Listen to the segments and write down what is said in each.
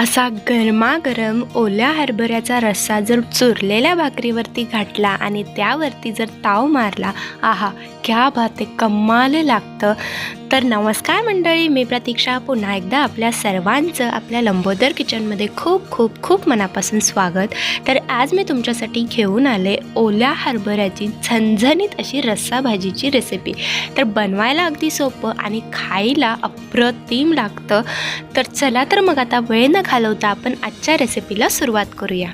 असा गरमागरम ओल्या हरभऱ्याचा रस्सा जर चुरलेल्या भाकरीवरती घातला आणि त्यावरती जर ताव मारला आहा क्या बात कमाल लागतं. तर नमस्कार मंडळी मी प्रतीक्षा. पुन्हा एकदा आपल्या सर्वांचं आपल्या लंबोदर किचनमध्ये खूप खूप खूप मनापासून स्वागत. तर आज मी तुमच्यासाठी घेऊन आले ओल्या हरभऱ्याची झणझणीत अशी रस्सा भाजीची रेसिपी तर बनवायला अगदी सोपं आणि खायला अप्रतिम लागतं. तर चला तर मग आता वेळ न घालवता आपण आजच्या रेसिपीला सुरुवात करूया.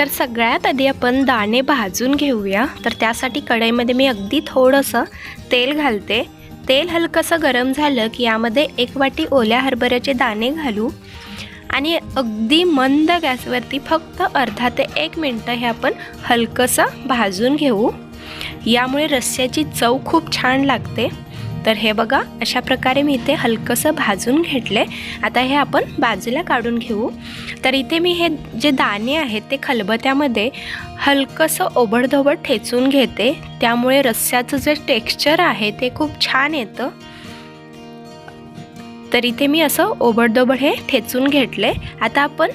तर सगळ्यात आधी आपण दाणे भाजून घेऊया. तर त्यासाठी कढईमध्ये मी अगदी थोडंसं तेल घालते. तेल हलकंसं गरम झालं की यामध्ये एक वाटी ओल्या हरभऱ्याचे दाणे घालू. आणि अगदी मंद गॅसवरती फक्त अर्धा ते एक मिनटं हे आपण हलकंसं भाजून घेऊ. यामुळे रस्स्याची चव खूप छान लागते. तर हे बघा अशा प्रकारे मी इथे हलकंसं भाजून घेतले आता हे आपण बाजूला काढून घेऊ. तर इथे मी हे जे दाणे आहेत ते खलबत्यामध्ये हलकंसं ओबडधोबड ठेचून घेते. त्यामुळे रस्स्याचं जे टेक्स्चर आहे ते खूप छान येतं. तर इथे मी असं ओबडधोबड हे ठेचून घेतले आता आपण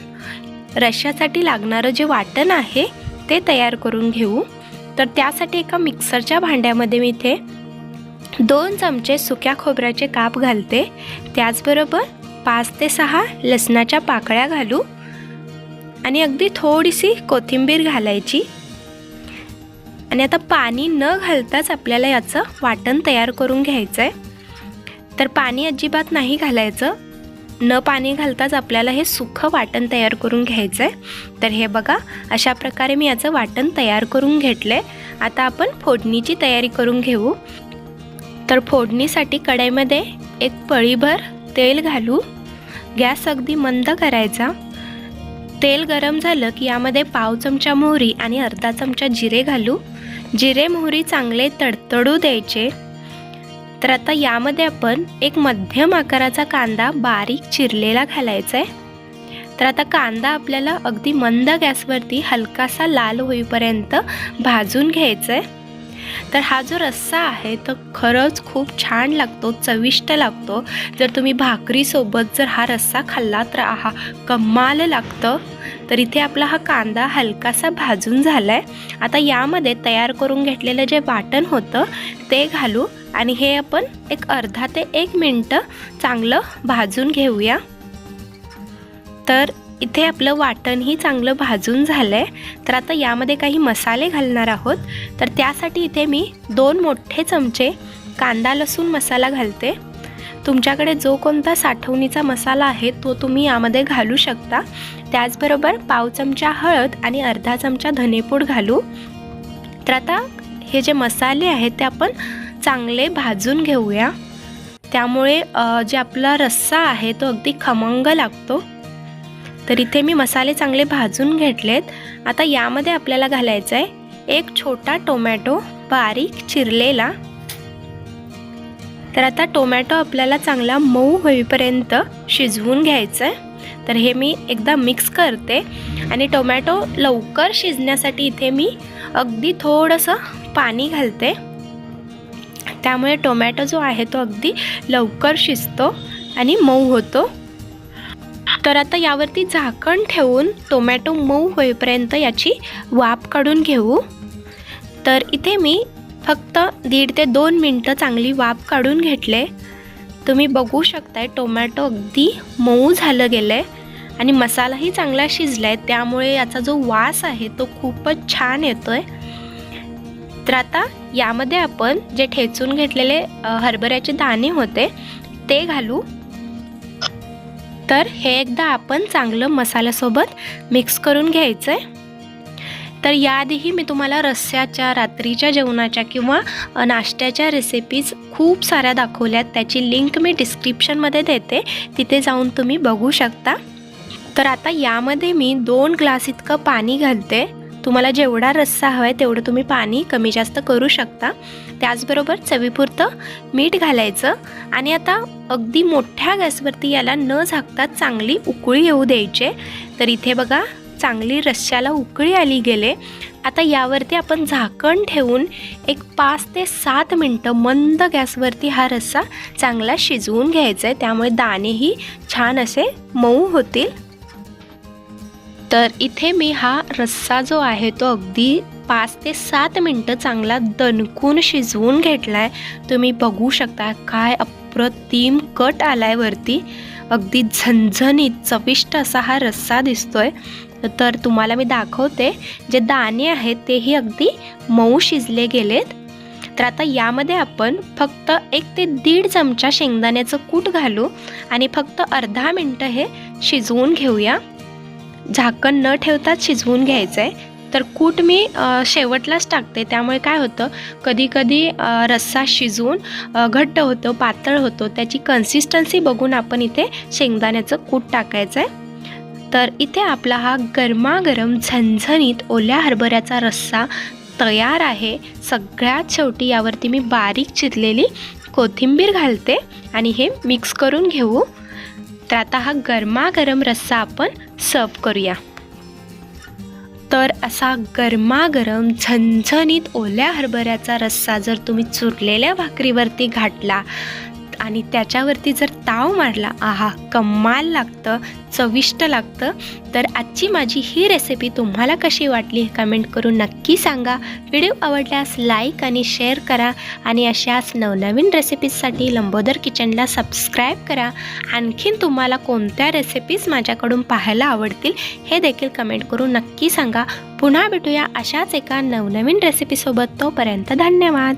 रश्श्यासाठी लागणारं जे वाटण आहे ते तयार करून घेऊ. तर त्यासाठी एका मिक्सरच्या भांड्यामध्ये मी इथे दोन चमचे सुक्या खोबऱ्याचे काप घालते. त्याचबरोबर पाच ते सहा लसणाच्या पाकळ्या घालू. आणि अगदी थोडीशी कोथिंबीर घालायची. आणि आता पाणी न घालताच आपल्याला याचं वाटण तयार करून घ्यायचं आहे तर पाणी अजिबात नाही घालायचं. न पाणी घालताच आपल्याला हे सुखं वाटण तयार करून घ्यायचं आहे तर हे बघा अशा प्रकारे मी याचं वाटण तयार करून घेतलं आहे आता आपण फोडणीची तयारी करून घेऊ. तर फोडणीसाठी कढईमध्ये एक पळीभर तेल घालू. गॅस अगदी मंद करायचा. तेल गरम झालं की यामध्ये पाव चमचा मोहरी आणि अर्धा चमचा जिरे घालू. जिरे मोहरी चांगले तडतडू द्यायचे. तर आता यामध्ये आपण एक मध्यम आकाराचा कांदा बारीक चिरलेला घालायचा आहे. तर आता कांदा आपल्याला अगदी मंद गॅसवरती हलकासा लाल होईपर्यंत भाजून घ्यायचा आहे. तर हा जो रस्सा आहे तो खरंच खूप छान लागतो चविष्ट लागतो. जर तुम्ही भाकरीसोबत जर हा रस्सा खाल्ला तर हा कमाल लागतं. तर इथे आपला हा कांदा हलकासा भाजून झाला आहे आता यामध्ये तयार करून घेतलेलं जे वाटण होतं ते घालू आणि हे आपण एक अर्धा ते एक मिनटं चांगलं भाजून घेऊया. तर इथे आपलं वाटणही चांगलं भाजून झालं आहे तर आता यामध्ये काही मसाले घालणार आहोत. तर त्यासाठी इथे मी दोन मोठे चमचे कांदा लसूण मसाला घालते. तुमच्याकडे जो कोणता साठवणीचा मसाला आहे तो तुम्ही यामध्ये घालू शकता. त्याचबरोबर पाव चमचा हळद आणि अर्धा चमचा धनेपूड घालू. तर आता हे जे मसाले आहेत ते आपण चांगले भाजून घेऊया. त्यामुळे जे आपला रस्सा आहे तो अगदी खमंग लागतो. तर इथे मी मसाले चांगले भाजून घेतलेत. आता यामध्ये आपल्याला घालायचं आहे एक छोटा टोमॅटो बारीक चिरलेला. तर आता टोमॅटो आपल्याला चांगला मऊ होईपर्यंत शिजवून घ्यायचं आहे तर हे मी एकदा मिक्स करते आणि टोमॅटो लवकर शिजण्यासाठी इथे मी अगदी थोडंसं पाणी घालते. त्यामुळे टोमॅटो जो आहे तो अगदी लवकर शिजतो आणि मऊ होतो. तर आता यावरती झाकण ठेवून टोमॅटो मऊ होईपर्यंत याची वाफ काढून घेऊ. तर इथे मी फक्त दीड ते दोन मिनटं चांगली वाफ काढून घेतले. तुम्ही बघू शकताय टोमॅटो अगदी मऊ झालं गेलं आहे आणि मसालाही चांगला शिजला आहे त्यामुळे याचा जो वास आहे तो खूपच छान येतो आहे तर आता यामध्ये आपण जे ठेचून घेतलेले हरभऱ्याचे दाणे होते ते घालू. तर हे एकदा आपण चांगलं मसाल्यासोबत मिक्स करून घ्यायचं आहे तर याआधीही मी तुम्हाला रस्स्याच्या रात्रीच्या जेवणाच्या किंवा नाश्त्याच्या रेसिपीज खूप साऱ्या दाखवल्यात. त्याची लिंक मी डिस्क्रिप्शनमध्ये देते. तिथे जाऊन तुम्ही बघू शकता. तर आता यामध्ये मी दोन ग्लास इतकं पाणी घालते. तुम्हाला जेवढा रस्सा हवा आहे तेवढं तुम्ही पाणी कमी जास्त करू शकता. त्याचबरोबर चवीपुरतं मीठ घालायचं आणि आता अगदी मोठ्या गॅसवरती याला न झाकता चांगली उकळी येऊ द्यायचे. तर इथे बघा चांगली रश्श्याला उकळी आली गेले. आता यावरती आपण झाकण ठेवून एक पाच ते सात मिनटं मंद गॅसवरती हा रस्सा चांगला शिजवून घ्यायचा आहे. त्यामुळे दाणेही छान असे मऊ होतील. तर इथे मी हा रस्सा जो आहे तो अगदी पाच ते सात मिनटं चांगला दणकून शिजवून घेतला आहे तुम्ही बघू शकता काय अप्रतिम कट आला आहे वरती. अगदी झणझणीत चविष्ट असा हा रस्सा दिसतोय. तर तुम्हाला मी दाखवते जे दाणे आहेत तेही अगदी मऊ शिजले गेलेत. तर आता यामध्ये आपण फक्त एक ते दीड चमचा शेंगदाण्याचं कूट घालू आणि फक्त अर्धा मिनटं हे शिजवून घेऊया. झाकण न ठेवताच शिजवून घ्यायचं आहे तर कूट मी शेवटलाच टाकते. त्यामुळे काय होतं कधीकधी रस्सा शिजवून घट्ट होतो पातळ होतो त्याची कन्सिस्टन्सी बघून आपण इथे शेंगदाण्याचं कूट टाकायचं आहे तर इथे आपला हा गरमागरम झणझणीत ओल्या हरभऱ्याचा रस्सा तयार आहे. सगळ्यात शेवटी यावरती मी बारीक चिरलेली कोथिंबीर घालते आणि हे मिक्स करून घेऊ. तर आता हा गरमागरम रस्सा आपण सर्व करूया. तर असा गरमागरम झणझणीत ओल्या हरभऱ्याचा रस्सा जर तुम्ही चुरलेल्या भाकरीवरती घातला आणि त्याच्यावरती जर ताव मारला आहा कमाल लागतं चविष्ट लागतं तर आजची माझी ही रेसिपी तुम्हाला कशी वाटली हे कमेंट करून नक्की सांगा. व्हिडिओ आवडल्यास लाईक आणि शेअर करा आणि अशाच नवनवीन रेसिपीजसाठी लंबोदर किचनला सबस्क्राईब करा. आणखीन तुम्हाला कोणत्या रेसिपीज माझ्याकडून पाहायला आवडतील हे देखील कमेंट करून नक्की सांगा. पुन्हा भेटूया अशाच एका नवनवीन रेसिपीसोबत तोपर्यंत धन्यवाद.